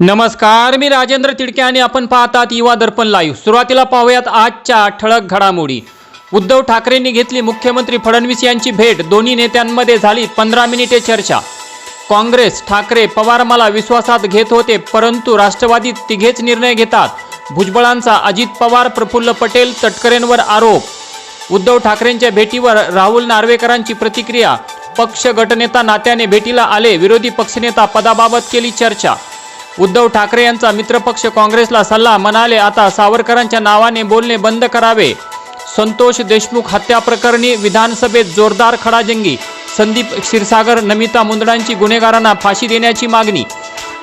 नमस्कार मी राजेंद्र तिडके आणि आपण पाहतात युवा दर्पण लाईव्ह सुरुवातीला पाहूयात आजच्या ठळक घडामोडी. उद्धव ठाकरेंनी घेतली मुख्यमंत्री फडणवीस यांची भेट. दोन्ही नेत्यांमध्ये झाली पंधरा मिनिटे चर्चा. काँग्रेस ठाकरे पवार मला विश्वासात घेत होते परंतु राष्ट्रवादीत तिघेच निर्णय घेतात. भुजबळांचा अजित पवार प्रफुल्ल पटेल तटकरेंवर आरोप. उद्धव ठाकरेंच्या भेटीवर राहुल नार्वेकरांची प्रतिक्रिया. पक्ष गटनेता नात्याने भेटीला आले विरोधी पक्षनेता पदाबाबत केली चर्चा. उद्धव ठाकरे यांचा मित्रपक्ष काँग्रेसला सल्ला म्हणाले आता सावरकरांच्या नावाने बोलणे बंद करावे. संतोष देशमुख हत्या प्रकरणी विधानसभेत जोरदार खडाजंगी. संदीप क्षीरसागर नमिता मुंदडांची गुन्हेगारांना फाशी देण्याची मागणी.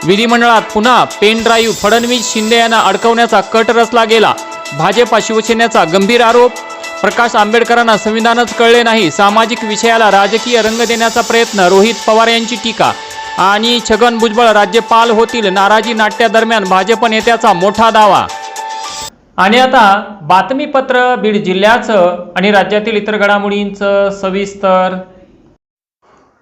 विधिमंडळात पुन्हा पेन ड्राईव्ह फडणवीस शिंदे यांना अडकवण्याचा कट रचला गेला. भाजपा शिवसेनेचा गंभीर आरोप. प्रकाश आंबेडकरांना संविधानच कळले नाही. सामाजिक विषयाला राजकीय रंग देण्याचा प्रयत्न. रोहित पवार यांची टीका आणि छगन भुजबळ राज्यपाल होतील. नाराजी नाट्यादरम्यान भाजप नेत्याचा मोठा दावा. आणि आता बातमीपत्र बीड जिल्ह्याचं आणि राज्यातील इतर घडामोडींचं सविस्तर.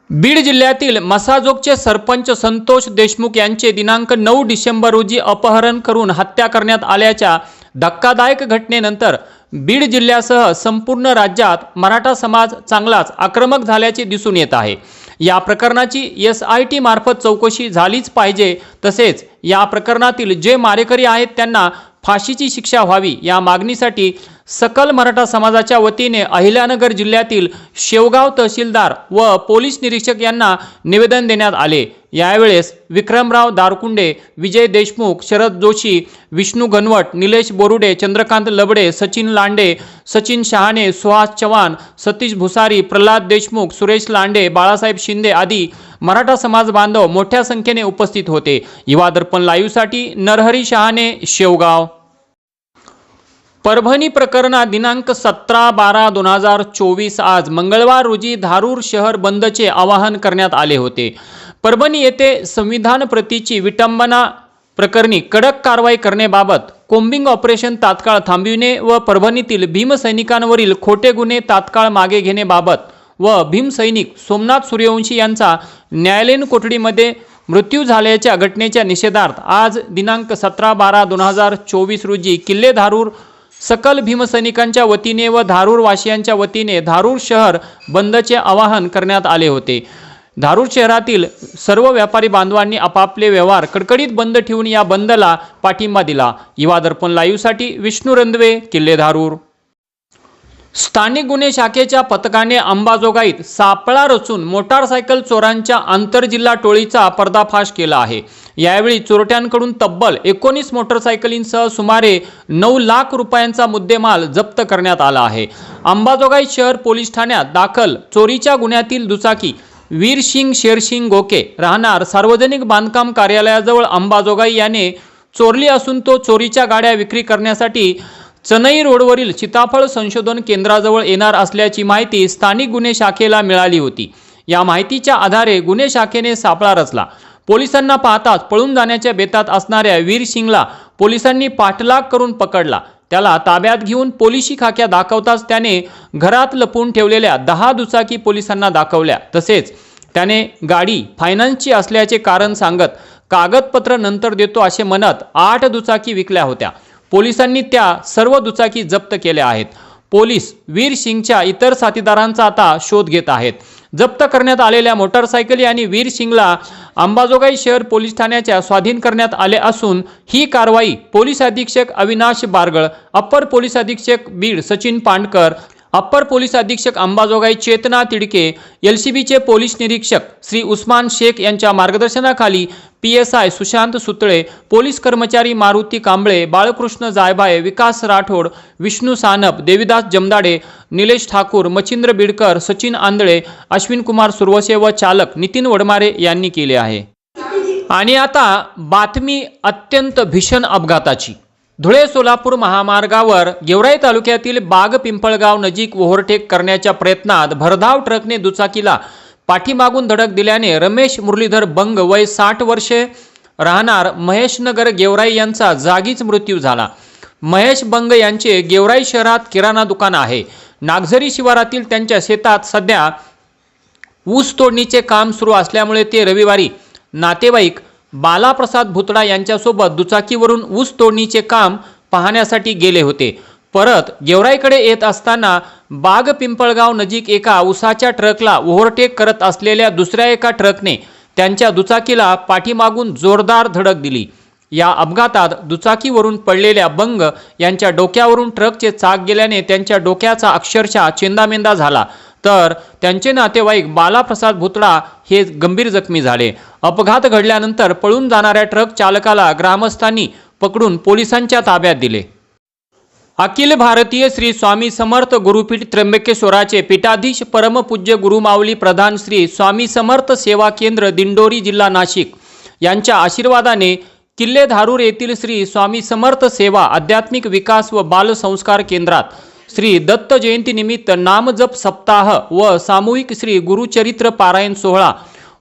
बीड जिल्ह्यातील मसाजोगचे सरपंच संतोष देशमुख यांचे दिनांक नऊ डिसेंबर रोजी अपहरण करून हत्या करण्यात आल्याच्या धक्कादायक घटनेनंतर बीड जिल्ह्यासह संपूर्ण राज्यात मराठा समाज चांगलाच आक्रमक झाल्याचे दिसून येत आहे. या प्रकरणाची एस आय टी मार्फत चौकशी झालीच पाहिजे. तसेच या प्रकरणातील जे मारेकरी आहेत त्यांना फाशीची शिक्षा व्हावी या मागणीसाठी सकल मराठा समाजाच्या वतीने अहिल्यानगर जिल्ह्यातील शेवगाव तहसीलदार व पोलीस निरीक्षक यांना निवेदन देण्यात आले. यावेळेस विक्रमराव दारकुंडे विजय देशमुख शरद जोशी विष्णू घनवट निलेश बोरुडे चंद्रकांत लबडे सचिन लांडे सचिन शहाणे सुहास चव्हाण सतीश भुसारी प्रल्हाद देशमुख सुरेश लांडे बाळासाहेब शिंदे आदी मराठा समाज बांधव मोठ्या संख्येने उपस्थित होते. युवा दर्पण लाईव्हसाठी नरहरी शहाणे शेवगाव. परभणी प्रकरणात दिनांक सतरा बारा दोन हजार चोवीस आज मंगळवार रोजी धारूर शहर बंदचे आवाहन करण्यात आले होते. परभणी येथे संविधान प्रतीची विटंबना प्रकरणी कडक कारवाई करण्याबाबत कोम्बिंग ऑपरेशन तात्काळ थांबविणे व परभणीतील भीमसैनिकांवरील खोटे गुन्हे तात्काळ मागे घेण्याबाबत व भीमसैनिक सोमनाथ सूर्यवंशी यांचा न्यायालयीन कोठडीमध्ये मृत्यू झाल्याच्या घटनेच्या निषेधार्थ आज दिनांक सतरा बारा दोन हजार चोवीस रोजी किल्ले धारूर सकल भीमसैनिकांच्या वतीने व धारूर वासियांच्या वतीने धारूर शहर बंदचे आवाहन करण्यात आले होते. धारूर शहरातील सर्व व्यापारी बांधवांनी आपापले व्यवहार कडकडीत बंद ठेवून या बंदला पाठिंबा दिला. युवा दर्पण लाईव्हसाठी विष्णू रंधवे किल्ले धारूर. स्थानिक गुन्हे शाखेच्या पथकाने अंबाजोगाईत सापळा रचून मोटारसायकल चोरांच्या आंतरजिल्हा टोळीचा पर्दाफाश केला आहे. यावेळी चोरट्यांकडून तब्बल एकोणीस मोटरसायकलींसह सुमारे नऊ लाख रुपयांचा मुद्देमाल जप्त करण्यात आला आहे. अंबाजोगाई शहर पोलीस ठाण्यात दाखल चोरीच्या गुन्ह्यातील दुचाकी वीरसिंग शेरसिंग गोके राहणार सार्वजनिक बांधकाम कार्यालयाजवळ अंबाजोगाई याने चोरली असून तो चोरीच्या गाड्या विक्री करण्यासाठी चनई रोडवरील सीताफळ संशोधन केंद्राजवळ येणार असल्याची माहिती स्थानिक गुन्हे शाखेला मिळाली होती. या माहितीच्या आधारे गुन्हे शाखेने सापळा रचला. पोलिसांना पाहताच पळून जाण्याच्या बेतात असणाऱ्या वीर सिंगला पोलिसांनी पाठलाग करून पकडला. त्याला ताब्यात घेऊन पोलिशी खाक्या दाखवताच त्याने घरात लपून ठेवलेल्या दहा दुचाकी पोलिसांना दाखवल्या. तसेच त्याने गाडी फायनान्सची असल्याचे कारण सांगत कागदपत्र नंतर देतो असे म्हणत आठ दुचाकी विकल्या होत्या. पोलिसांनी त्या सर्व दुचाकी जप्त केल्या आहेत. पोलीस वीर सिंगच्या इतर साथीदारांचा आता शोध घेत आहेत. जप्त करण्यात आलेल्या मोटारसायकली आणि वीर सिंगला अंबाजोगाई शहर पोलीस ठाण्याच्या स्वाधीन करण्यात आले असून ही कारवाई पोलीस अधीक्षक अविनाश बारगळ अप्पर पोलीस अधीक्षक बीड सचिन पांडकर अप्पर पोलीस अधीक्षक अंबाजोगाई चेतना तिडके एल सी बीचे पोलीस निरीक्षक श्री उस्मान शेख यांच्या मार्गदर्शनाखाली P S I Sushant Sutale police कर्मचारी मारुती कांबळे बाळकृष्ण जायभाये विकास राठोड विष्णू सानप देविदास जमदाडे निलेश ठाकूर मच्छिंद्र बिडकर सचिन आंधळे अश्विन कुमार सुरवसे व चालक नितीन वडमारे यांनी केले आहे. आणि आता बातमी अत्यंत भीषण अपघाताची. धुळे सोलापूर महामार्गावर गेवराई तालुक्यातील बाग पिंपळगाव नजीक ओव्हरटेक करण्याच्या प्रयत्नात भरधाव ट्रकने दुचाकीला पाठीमागून धडक दिल्याने रमेश मुरलीधर बंग वय साठ वर्षे राहणार महेशनगर गेवराई यांचा जागीच मृत्यू झाला. महेश बंग यांचे गेवराई शहरात किराणा दुकान आहे. नागझरी शिवारातील त्यांच्या शेतात सध्या ऊस तोडणीचे काम सुरू असल्यामुळे ते रविवारी नातेवाईक बालाप्रसाद भुतडा यांच्यासोबत दुचाकीवरून ऊस तोडणीचे काम पाहण्यासाठी गेले होते. परत गेवराईकडे येत असताना बाग पिंपळगाव नजीक एका उसाच्या ट्रकला ओव्हरटेक करत असलेल्या दुसऱ्या एका ट्रकने त्यांच्या दुचाकीला पाठीमागून जोरदार धडक दिली. या अपघातात दुचाकीवरून पडलेल्या बंग यांच्या डोक्यावरून ट्रकचे चाक गेल्याने त्यांच्या डोक्याचा अक्षरशः चेंदामेंदा झाला. तर त्यांचे नातेवाईक बालाप्रसाद भुतडा हे गंभीर जखमी झाले. अपघात घडल्यानंतर पळून जाणाऱ्या ट्रक चालकाला ग्रामस्थांनी पकडून पोलिसांच्या ताब्यात दिले. अखिल भारतीय श्री स्वामी समर्थ गुरुपीठ त्र्यंबकेश्वराचे पीठाधीश परमपूज्य गुरुमावली प्रधान श्री स्वामी समर्थ सेवा केंद्र दिंडोरी जिल्हा नाशिक यांच्या आशीर्वादाने किल्ले धारूर येथील श्री स्वामी समर्थ सेवा आध्यात्मिक विकास व बालसंस्कार केंद्रात श्री दत्त जयंतीनिमित्त नामजप सप्ताह व सामूहिक श्री गुरुचरित्र पारायण सोहळा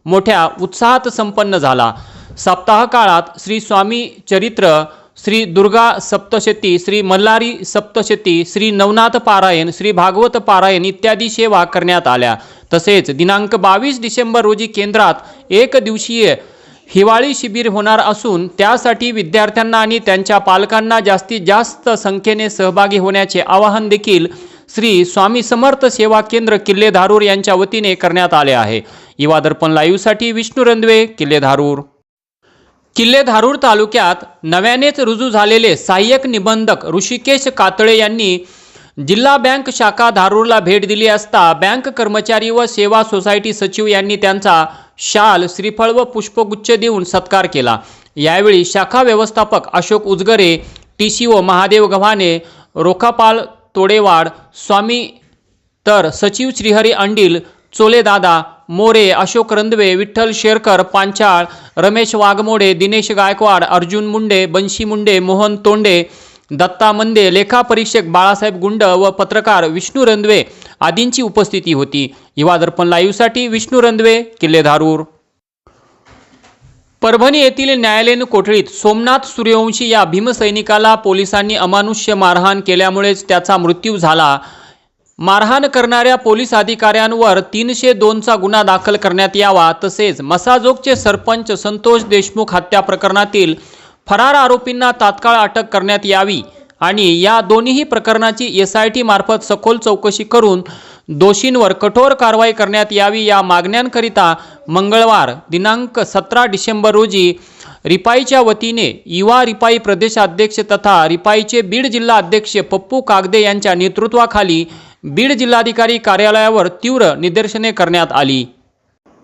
मोठ्या उत्साहात संपन्न झाला. सप्ताह काळात श्री स्वामी चरित्र श्री दुर्गा सप्तशती श्री मल्हारी सप्तशती श्री नवनाथ पारायण श्री भागवत पारायण इत्यादी सेवा करण्यात आल्या. तसेच दिनांक बावीस डिसेंबर रोजी केंद्रात एक दिवसीय हिवाळी शिबिर होणार असून त्यासाठी विद्यार्थ्यांना आणि त्यांच्या पालकांना जास्तीत जास्त संख्येने सहभागी होण्याचे आवाहन देखील श्री स्वामी समर्थ सेवा केंद्र किल्ले धारूर यांच्या वतीने करण्यात आले आहे. युवा दर्पण लाईव्हसाठी विष्णू रंधवे किल्ले धारूर. किल्ले धारूर तालुक्यात नव्यानेच रुजू झालेले सहाय्यक निबंधक ऋषिकेश कातळे यांनी जिल्हा बँक शाखा धारूरला भेट दिली असता बँक कर्मचारी व सेवा सोसायटी सचिव यांनी त्यांचा शाल श्रीफळ व पुष्पगुच्छ देऊन सत्कार केला. यावेळी शाखा व्यवस्थापक Ashok Ujgare T C O Mahadev Gavhane रोखापाल Todewad Swami तर सचिव श्रीहरी अंडील चोलेदादा मोरे अशोक रंदवे विठ्ठल शेरकर पांचाळ रमेश वाघमोडे दिनेश गायकवाड अर्जुन मुंडे बंशी मुंडे मोहन तोंडे दत्ता मंदे लेखापरीक्षक बाळासाहेब गुंड व पत्रकार विष्णू रंधवे आदींची उपस्थिती होती. युवा दर्पण लाईव्हसाठी विष्णू रंधवे किल्लेधारूर परभणी येथील न्यायालयीन कोठडीत सोमनाथ सूर्यवंशी या भीमसैनिकाला पोलिसांनी अमानुष्य मारहाण केल्यामुळेच त्याचा मृत्यू झाला. मारहाण करणाऱ्या पोलीस अधिकाऱ्यांवर तीनशे दोनचा गुन्हा दाखल करण्यात यावा तसेच मसाजोगचे सरपंच संतोष देशमुख हत्या प्रकरणातील फरार आरोपींना तात्काळ अटक करण्यात यावी आणि या दोन्हीही प्रकरणाची एस आय टी मार्फत सखोल चौकशी करून दोषींवर कठोर कारवाई करण्यात यावी या मागण्यांकरिता मंगळवार दिनांक सतरा डिसेंबर रोजी रिपाईच्या वतीने युवा रिपाई प्रदेशाध्यक्ष तथा रिपाईचे बीड जिल्हा अध्यक्ष पप्पू कागदे यांच्या नेतृत्वाखाली बीड जिल्हाधिकारी कार्यालयावर तीव्र निदर्शने करण्यात आली.